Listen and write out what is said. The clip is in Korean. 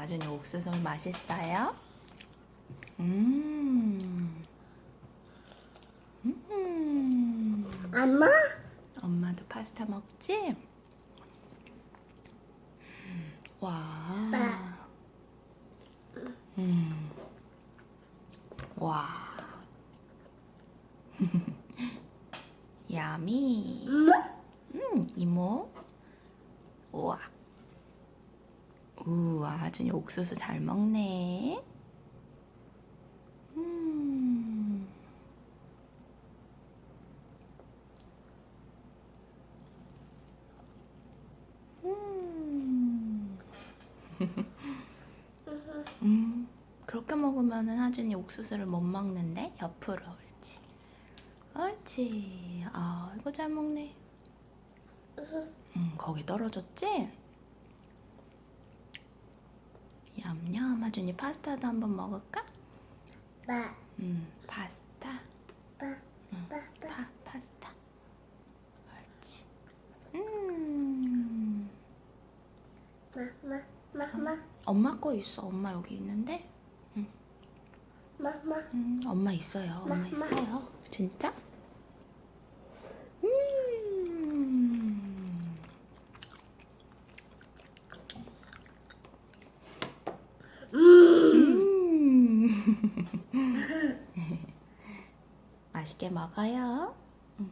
아준이 옥수수 맛있어요? 음. 음. 엄마? 엄마도 파스타 먹지? 와. 음. 와. 야미. 음, 이모. 우와. 우와, 아준이 옥수수 잘 먹네. 음. 음. 음. 그렇게 먹으면은 하준이 옥수수를 못 먹는데 옆으로 옳지. 옳지. 아, 이거 잘 먹네. 음, 거기 떨어졌지? 하준이 파스타도 한번 먹을까? 빠, 음, 파스타. 빠, 빠, 빠. 파, 파스타. 옳지. 음. 마, 마, 마, 마, 엄마 거 있어. 엄마 여기 있는데. 마, 마. 음, 엄마 있어요. 엄마 엄마. 있어요. 진짜? 음. 음. 맛있게 먹어요. 음.